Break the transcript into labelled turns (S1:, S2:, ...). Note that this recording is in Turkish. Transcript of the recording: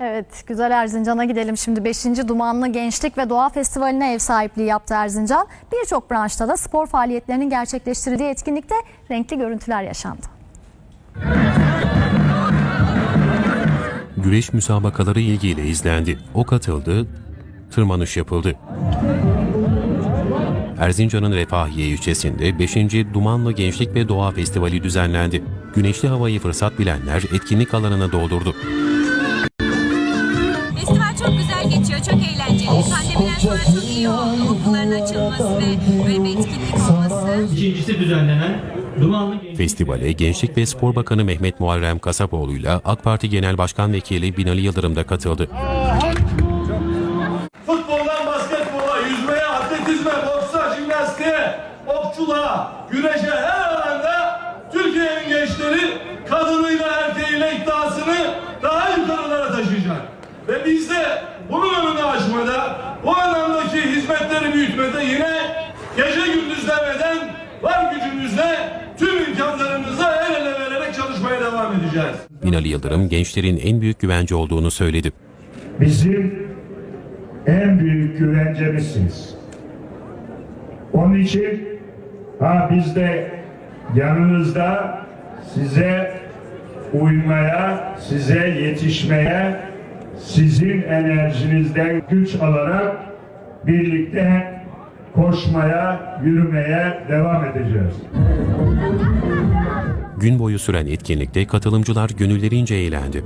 S1: Evet, güzel Erzincan'a gidelim şimdi. 5. Dumanlı Gençlik ve Doğa Festivali'ne ev sahipliği yaptı Erzincan. Birçok branşta da spor faaliyetlerinin gerçekleştirildiği etkinlikte renkli görüntüler yaşandı.
S2: Güreş müsabakaları ilgiyle izlendi. O katıldı, tırmanış yapıldı. Erzincan'ın Refahiye ilçesinde 5. Dumanlı Gençlik ve Doğa Festivali düzenlendi. Güneşli havayı fırsat bilenler etkinlik alanına doldurdu.
S3: Eğlenceli. Pandemiden sonra çok iyi oldu. Okulların açılması ve bir etkinlik olması.
S4: İkincisi düzenlenen
S2: Festivale Gençlik ve Spor Bakanı Mehmet Muharrem Kasapoğlu ile AK Parti Genel Başkan Vekili Binali Yıldırım da katıldı.
S5: Futboldan basketbola, yüzmeye, atletizme, boksa, jimnastiğe, okçuluğa, güreşe her alanda Türkiye'nin gençleri kadınıyla erkeğiyle iddiasını daha yukarılara taşıyacak. Ve biz de bunun önünü açmada, bu anlamdaki hizmetleri büyütmede yine gece gündüz demeden var gücümüzle tüm imkanlarımızla el ele vererek çalışmaya devam edeceğiz.
S2: Binali Yıldırım gençlerin en büyük güvence olduğunu söyledi.
S6: bizim en büyük güvencemizsiniz. Onun için ha biz de yanınızda size uymaya, size yetişmeye, sizin enerjinizden güç alarak birlikte koşmaya, yürümeye devam edeceğiz.
S2: Gün boyu süren etkinlikte katılımcılar gönüllerince eğlendi.